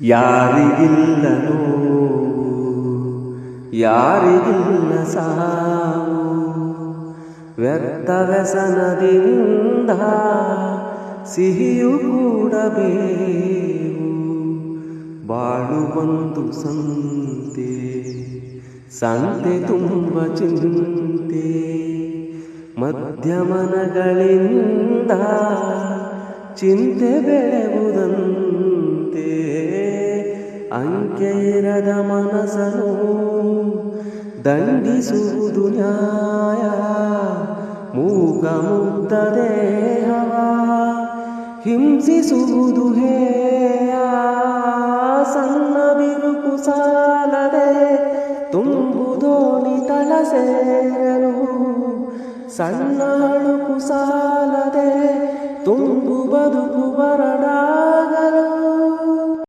ಯಾರಿಗಿಲ್ಲ ಯಾರಿಗಿಲ್ಲ ಸಾವು. ವ್ಯರ್ಥ ವ್ಯಸನದಿಂದ ಸಿಹಿಯು ಕೂಡಬೇಕು ಬಾಳು ಸಂತೆ ಸಂತೆ ತುಂಬ ಚಿಂತೆ. ಮಧ್ಯಮನಗಳಿಂದ ಚಿಂತೆ ಬೆಳೆಯುವುದಂತೆ ಅಂಕೆ ಮನಸನು ದಂಡಿಸುವುದು ನ್ಯಾಯ. ಮೂಕ ಮುಕ್ತ ದೇಹವ ಹಿಂಸಿಸುವುದು ಹೇಯ. ಸಣ್ಣ ಬಿರುಕು ಸಾಲದೆ ತುಂಬುದೋಣಿ ತಲ ಸೇರಲು. ಸಣ್ಣ ಅಳುಕು ಸಾಲದೆ ತುಂಬು ಬದುಕು ಬರಡಾಗಲು